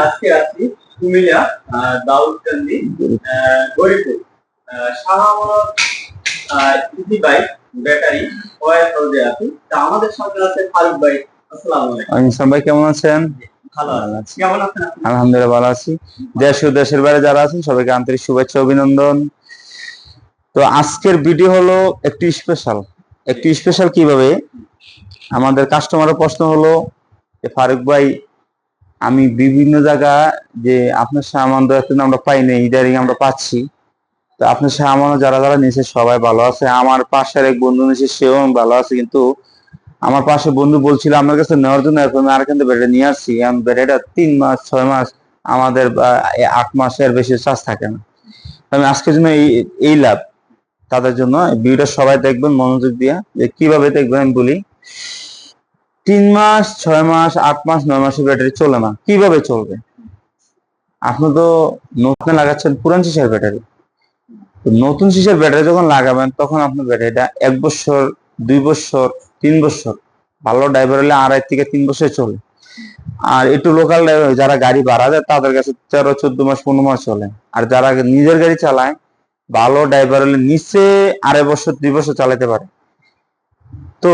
আজকে আছি Comilla Daudkandi Goripur ah, Shahamot easy bike battery war হাউসে আছি। তা আমাদের সাথে আছে ফারুক ভাই আসসালামু আলাইকুম। কেমন আছেন? আলহামদুলিল্লাহ ভালো আছি। দেশ ও দেশের বাইরে যারা আছেন সবাইকে আন্তরিক শুভেচ্ছা অভিনন্দন। তো আজকের ভিডিও হলো একটি স্পেশাল একটি স্পেশাল কীভাবে? আমাদের কাস্টমারের প্রশ্ন হলো যে ফারুক ভাই আমি বিভিন্ন জায়গা যে আপনার সামান তো এতদিন আমরা পাই পাইনি ইদারিং আমরা পাচ্ছি। তো আপনার সামানও যারা যারা নিয়েছে সবাই ভালো আছে। আমার পাশের এক বন্ধু নিয়েছে, সেও ভালো আছে, কিন্তু আমার পাশে বন্ধু বলছিল আমার কাছে নেওয়ার জন্য এখন আর কিন্তু ব্যাটারি নিয়ে আসছি। এখন ব্যাটারিটা তিন মাস, ছয় মাস আমাদের আট মাসের বেশি চার্জ থাকে না। আমি আজকের জন্য এই এই লাভ। তাদের জন্য ভিডিওটা সবাই দেখবেন, মনোযোগ দিয়ে। যে কীভাবে দেখবেন আমি বলি তিন মাস, ছয় মাস, আট মাস, নয় মাসের ব্যাটারি চলে না। কীভাবে চলবে? আপনি তো নতুন লাগাচ্ছেন পুরান সিসার ব্যাটারি। নতুন সিসার ব্যাটারি যখন লাগাবেন, তখন আপনার ব্যাটারিটা এক বছর, দুই বছর, তিন বছর, ভালো ড্রাইভার হলে আড়াই থেকে তিন বছর চলে। আর একটু লোকাল ড্রাইভার যারা গাড়ি ভাড়া দেয়, তাদের কাছে তেরো, চোদ্দ মাস, পনেরো মাস চলে। আর যারা নিজের গাড়ি চালায়, ভালো ড্রাইভার হলে নিচে আড়াই বছর, দুই বছর চালাতে পারে। তো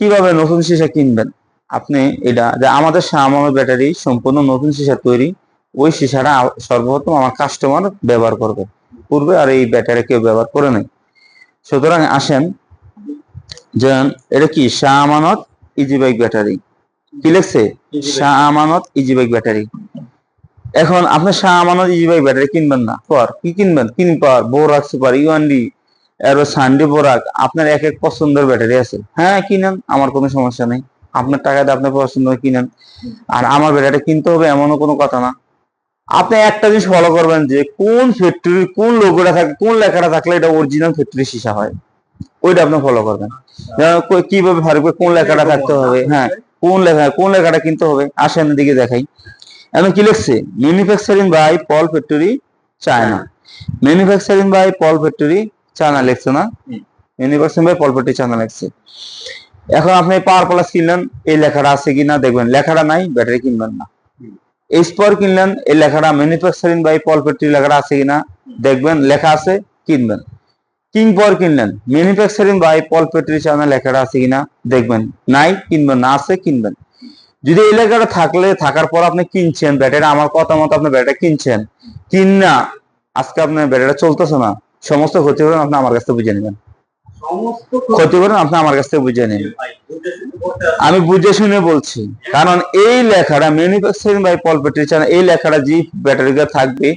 কীভাবে নতুন সিসা কিনবেন? আপনি এটা যে আমাদের আমার ব্যাটারি সম্পূর্ণ নতুন সিসা তৈরি ওই সিসাটা সর্বপ্রথম আমার কাস্টমার ব্যবহার করবে। পূর্বে আর এই ব্যাটারি কেউ ব্যবহার করে নাই। সুতরাং আসেন যে এটা কি Shah Amanat easy bike battery? কি লিখছে? Shah Amanat easy bike battery. এখন আপনি Shah Amanat easy bike battery কিনবেন না। পর কি কিনবেন? কিন পাওয়ার বোরাক সুপার ইউএনডি এরো সানডি বোরাক, আপনার এক এক পছন্দের ব্যাটারি আছে। হ্যাঁ কিনেন, আমার কোনো সমস্যা নেই। আপনার টাকাতে আপনার পছন্দ কিনেন। আর আমার ব্যাটারি কিনতে হবে এমনও কোনো কথা না। আপনি একটা জিনিস ফলো করবেন যে, কোন ফ্যাক্টরি কোন লোগোটা থাকে, কোন লেখাটা থাকলে এটা অরিজিনাল ফ্যাক্টরি সীসা হয়। ওইটা আপনি ফলো করবেন। কীভাবে ফারুক কোন লেখাটা থাকতে হবে হ্যাঁ কোন লেখা, কোন লেখাটা কিনতে হবে, আসেন দিকে দেখাই। এখন কি লিখছে? Manufacturing by Paul factory China manufacturing by Paul factory China লিখছে না। Manufacturing by Paul factory China লিখছে এখন আপনি পাওয়ার প্লাস কিনলেন এই লেখাটা আছে কিনা দেখবেন। লেখাটা নাই ব্যাটারি কিনবেন না। এই স্পর কিনলেন এই লেখাটা ম্যানুফ্যাকচারিং বাই ফ্যাক্টরি লেখাটা আছে কিনা দেখবেন লেখা আছে কিনবেন। কিং পাওয়ার কিনলেন manufacturing by Paul factory China লেখাটা আছে কিনা দেখবেন। নাই কিনবেন না আছে কিনবেন। যদি এই লেখাটা থাকলে থাকার পর আপনি কিনছেন ব্যাটারি আমার কথা মতো আপনি ব্যাটারি কিনছেন। কিন না আজকে আপনার ব্যাটারিটা চলতেছে না। সমস্ত ক্ষতিপূরণ আপনি আমার কাছ থেকে বুঝে নেবেন। ক্ষতিপূরণ আপনি আমার কাছ থেকে বুঝে নেবেন। আমি বুঝে শুনে বলছি কারণ এই লেখাটা manufacturing by Paul battery China এই লেখাটা যে ব্যাটারিটা থাকবে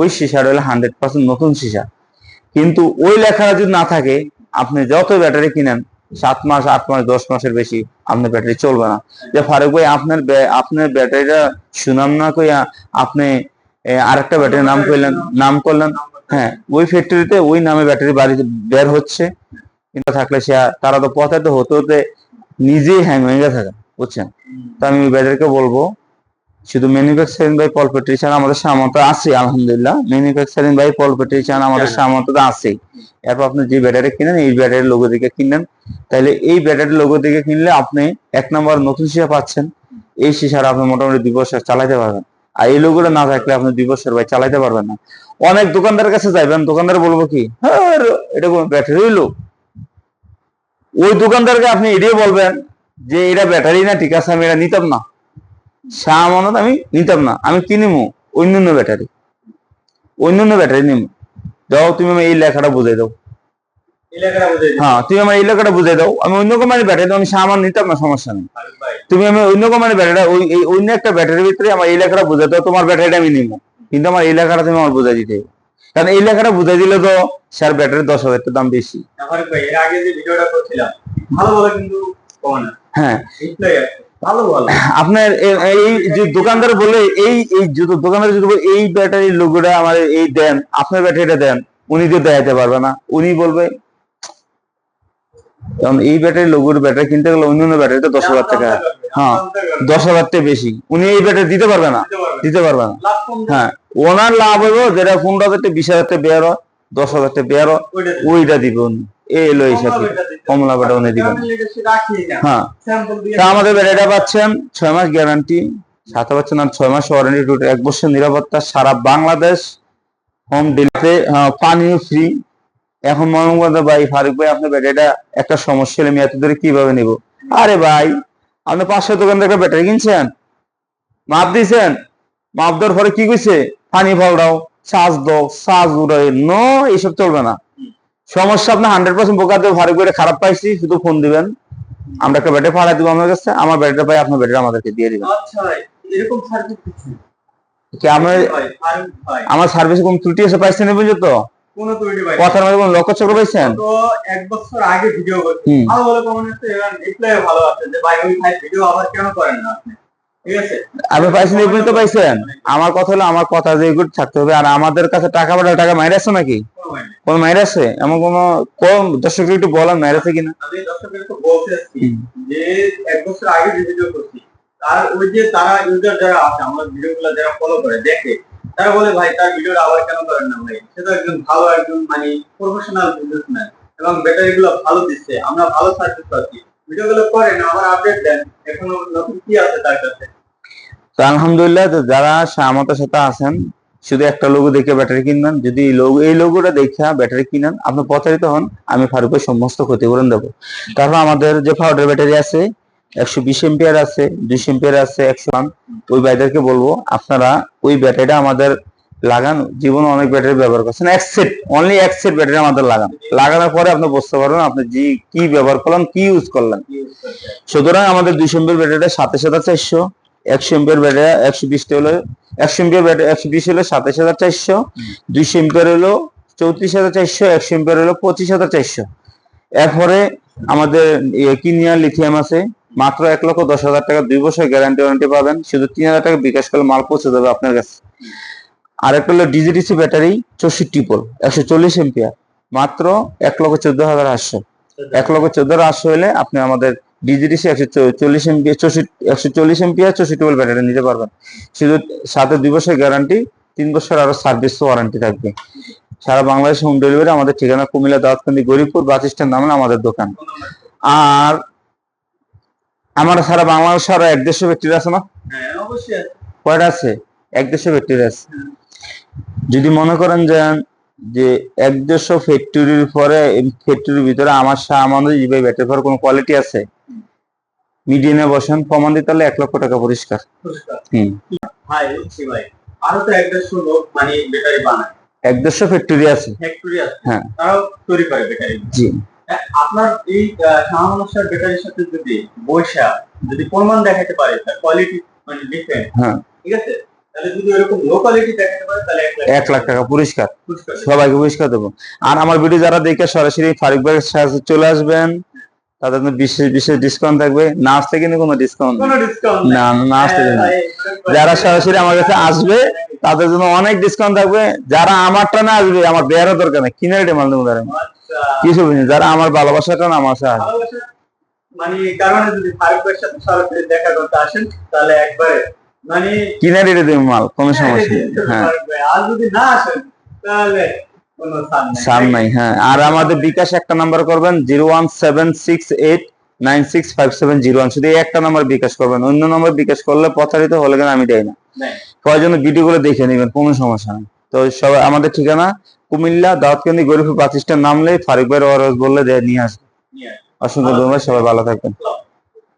ওই সিসার হলে হান্ড্রেড পার্সেন্ট নতুন সিসা। কিন্তু ওই লেখাটা যদি না থাকে আপনি যত ব্যাটারি কিনেন সাত মাস আট মাস দশ মাসের বেশি আপনার ব্যাটারি চলবে না। যে ফারুক ভাই আপনার আপনার ব্যাটারিটা সুনাম না কইয়া আপনি আরেকটা ব্যাটারির নাম করলেন নাম করলেন। হ্যাঁ ওই ফ্যাক্টরিতে ওই নামে ব্যাটারি বাড়িতে বের হচ্ছে। কিন্তু থাকলে সে তারা তো পথে তো হতে হতে নিজেই হ্যাং হয়ে থাকে বুঝছেন? তো আমি ওই ব্যাটারিকে বলব শুধু ম্যানুফ্যাকচারিং বাই পল পেট্রিশন আমাদের সামর্থ্য আছে আলহামদুলিল্লাহ। ম্যানুফ্যাকচারিং বাই পল পেট্রিশন আমাদের সামর্থ্য তো আছেই। এরপর আপনি যে ব্যাটারি কিনেন এই ব্যাটারির লোগো দিকে কিনলেন। তাহলে এই ব্যাটারির লোগো দিকে কিনলে আপনি এক নম্বর নতুন সিসা পাচ্ছেন। এই সিসার আপনি মোটামুটি দুই বছর চালাতে পারবেন। আর এই লোগোটা না থাকলে আপনি দুই বছর ভাই চালাতে পারবেন না। অনেক দোকানদারের কাছে যাবেন দোকানদার বলব কি হ্যাঁ এটা কোনো ব্যাটারি লোক। ওই দোকানদারকে আপনি এটাই বলবেন যে, এটা ব্যাটারি না, ঠিক আছে, আমি এটা নিতাম না। সামানত আমি নিতাম না, আমি কি নিমু? অন্যান্য ব্যাটারি অন্যান্য ব্যাটারি নিমু। যাও, তুমি আমি এই লেখাটা বুঝাই দাও। হ্যাঁ তুমি আমার এই লেখাটা বুঝাই দাও। আমি অন্য কোম্পানির ব্যাটারি আমি সামান নিতাম না সমস্যা নেই। তুমি আমি অন্য কোম্পানির ব্যাটারি ওই অন্য একটা ব্যাটারির ভিতরে আমার এই লেখাটা বুঝাই দাও তোমার ব্যাটারিটা আমি নিবো। কিন্তু আমার এই লেখাটা তুমি আমার বুঝাই দিতে। কারণ এই লেখাটা বুঝাই দিলে তো স্যার ব্যাটারির দশ হাজার দাম বেশি। হ্যাঁ। আপনার এই যে দোকানদার বলে এই এই দোকানদার যদি এই ব্যাটারির লোগোটা আমার এই দেন আপনার ব্যাটারিটা দেন উনি তো দেখাতে পারবে না। উনি বলবে কারণ এই ব্যাটারি লোগোর ব্যাটারি কিনতে গেলে অন্য অন্যান্য ব্যাটারিতে দশ হাজার টাকা। হ্যাঁ দশ হাজার টাকা বেশি। উনি এই ব্যাটারি দিতে পারবে না। দিতে পারবে না। হ্যাঁ ওনার লাভ হইব যেটা পনেরো হাজার টাকা বিশ হাজার টাকা বেয়ার হয়, দশ হাজার টাকা বেয়ার হয়, ওইটা দিবে উনি এই এলো কমলা উনি দিবেন। হ্যাঁ। তা আমাদের ব্যাটারিটা পাচ্ছেন ছয় মাস গ্যারান্টি। ছয় মাস ওয়ারেন্টি এক বছর নিরাপত্তা সারা বাংলাদেশ। হোম ডেলিভারি পানি ফ্রি এখন মনে করতে ভাই ফারুক ভাই আপনার ব্যাটারিটা একটা সমস্যা হলে আমি এত দূরে কীভাবে নিব? আরে ভাই আপনি পাঁচশো দোকান থেকে ব্যাটারি কিনছেন? মাপ দিয়েছেন? মাপ দেওয়ার পরে কি কইছে? পানি দাও চার্জ দাও চার্জ উড়াই। নো এইসব চলবে না। সমস্যা আপনি হান্ড্রেড পার্সেন্ট বোকা দেবো ফারুক ভাই খারাপ পাইছি শুধু ফোন দিবেন। আমরা একটা ব্যাটারি ভাড়া দিব আমার কাছে আমার ব্যাটারি পাই আপনার ব্যাটারি আমাদেরকে দিয়ে দিবেন। আচ্ছা আমার সার্ভিসে কোনো ত্রুটি এসে পাইছেন এই পর্যন্ত? কথার মধ্যে কোনো লক্ষ্য চক্র পাইছেন? তো এক বছর আগে ভিডিও করছি। ভালো ভালো কমেন্ট আছে এবং রিপ্লাই ভালো আছে যে ভাই ওই ভাই ভিডিও আবার কেন করেন না আপনি? ঠিক আছে? আপনি পাইছেন এই পর্যন্ত পাইছেন। আমার কথা হলো আমার কথা যে থাকতে হবে। আর আমাদের কাছে টাকা পাঠালে টাকা মাইরে আছে নাকি? কোনো মাইরে আছে? এমন কোন কম দর্শক একটু বলেন মাইরে আছে কিনা? আমি দর্শকদেরকে বলতে যে এক বছর আগে ভিডিও করছি তার ওই যে তারা ইউজার যারা আছে আমার ভিডিওগুলো যারা ফলো করে দেখে তারা বলে, ভাই, তার ভিডিওটা আবার কেন করেন না ভাই? সে তো একজন ভালো একজন মানে প্রফেশনাল বিজনেসম্যান এবং ব্যাটারি গুলো ভালো দিচ্ছে। আমরা ভালো সার্ভিস পাচ্ছি। ভিডিও গুলো করেন, আবার আপডেট দেন। এখন নতুন কি আছে তার কাছে? আলহামদুলিল্লাহ যারা আমাদের সাথে আছেন, শুধু একটা লোগো দেখে ব্যাটারি কিনবেন। যদি এই লোগো এই লোগোটা দেখে ব্যাটারি কিনেন, আপনি প্রতারিত হন, আমি ফারুকের সমস্ত ক্ষতিপূরণ দেবো। তারপর আমাদের যে পাউডার ব্যাটারি আছে একশো বিশ এম্পিয়ার আছে, দুইশো এম্পিয়ার আছে, একশো ওই ভাইদেরকে বলব, আপনারা ওই ব্যাটারিটা আমাদের লাগান। জীবনে অনেক ব্যাটারি ব্যবহার করছেন। এক সেট অনলি এক সেট ব্যাটারি আমাদের লাগান। লাগানোর পরে আপনি বুঝতে পারবেন আপনি যে কি ব্যবহার করলেন, কি ইউজ করলেন? সুতরাং আমাদের দুইশো এমপির ব্যাটারিটা সাতাশ হাজার চারশো, একশো এমপির ব্যাটারি একশো বিশটা হলো, একশো এমপির ব্যাটারি একশো বিশ হলো সাতাশ হাজার চারশো, দুইশো এমপিয়ার হলো চৌত্রিশ হাজার চারশো, একশো এমপিয়ার হলো পঁচিশ হাজার চারশো। এরপরে আমাদের কিনিয়া লিথিয়াম আছে? মাত্র এক লক্ষ দশ হাজার টাকা দুই বছর গ্যারান্টি ওয়ারেন্টি পাবেন। শুধু তিন হাজার টাকা বিকাশ করলে মাল পৌঁছে দেবে আপনার কাছে। আর একটা হলো ডিজিডিসি ব্যাটারি চৌষট্টি পোল, একশো চল্লিশ এমপিয়ার মাত্র এক লক্ষ চোদ্দ হাজার আটশো। এক লক্ষ চোদ্দ হাজার আটশো হলে আপনি আমাদের ডিজিডিসি একশো চল্লিশ এমপি চৌষট্টি একশো চল্লিশ এমপিয়ার চৌষট্টি পোল ব্যাটারি নিতে পারবেন। শুধু সাথে দুই বছর গ্যারান্টি তিন বছর আরও সার্ভিস ওয়ারেন্টি থাকবে। সারা বাংলাদেশ হোম ডেলিভারি আমাদের ঠিকানা কুমিল্লা দাওয়াতকান্দি গরিবপুর বাস স্ট্যান্ড নামে আমাদের দোকান। আর আমার সারা বাংলাদেশ আরও এক দেড়শো ব্যাটারি আছে না? হ্যাঁ। কয়টা আছে? এক দেড়শো ব্যাটারি আছে। যদি মনে করেন যে যে এক দেড়শো ফ্যাক্টরির পরে ফ্যাক্টরির ভিতরে আমার আমাদের যে ব্যাটারি পর কোনো কোয়ালিটি আছে? মিডিয়ানে বসেন প্রমাণ দিতে তাহলে এক লক্ষ টাকা পরিষ্কার। হুম। ভাই ভাই। আরও তো এক দেড়শো লোক মানে ব্যাটারি বানায়। এক দেড়শো ফ্যাক্টরি আছে। ফ্যাক্টরি আছে। হ্যাঁ। তারাও তৈরি করে ব্যাটারি জি। আপনার এই সাথে যদি বৈশা যদি প্রমাণ দেখাতে পারে তার কোয়ালিটি মানে ডিফারেন্ট হ্যাঁ। ঠিক আছে? তাহলে যদি এরকম লো কোয়ালিটি দেখাতে পারে তাহলে এক লাখ টাকা। পুরস্কার। সবাইকে পুরস্কার দেবো। আর আমার ভিডিও যারা দেখে সরাসরি ফারুক ভাইয়ের সাথে চলে আসবেন তাদের জন্য বিশেষ বিশেষ ডিসকাউন্ট থাকবে। না আসতে কিন্তু কোনো ডিসকাউন্ট না না আসতে না। যারা সরাসরি আমার কাছে আসবে তাদের জন্য অনেক ডিসকাউন্ট থাকবে। যারা আমারটা না আসবে আমার দেয়ারও দরকার নেই। কিনে রেটে মাল দেবো কিছু বুঝি যারা আমার ভালোবাসাটা না আমার সাথে। মানে কারণে যদি ফারুকের সাথে সরাসরি দেখা করতে আসেন তাহলে একবারে মানে কিনে রেটে দেবো মাল কোনো সমস্যা নেই। হ্যাঁ। আর যদি না আসেন তাহলে সার নাই। হ্যাঁ। আর আমাদের বিকাশ একটা নাম্বার করবেন zero one seven six eight nine six five seven zero one. শুধু এই একটা নাম্বার বিকাশ করবেন। অন্য নাম্বার বিকাশ করলে প্রতারিত হলে কেন আমি দেয় না। নাই। প্রয়োজনে ভিডিও গুলো দেখে নেবেন কোনো সমস্যা নেই। তো সবাই আমাদের ঠিকানা কুমিল্লা দাউদকান্দি গরিব বাতিস্টার নামলে ফারুক ভাই ওয়ারস বললে নিয়ে আসবে অসংখ্য ধন্যবাদ, সবাই ভালো থাকবেন।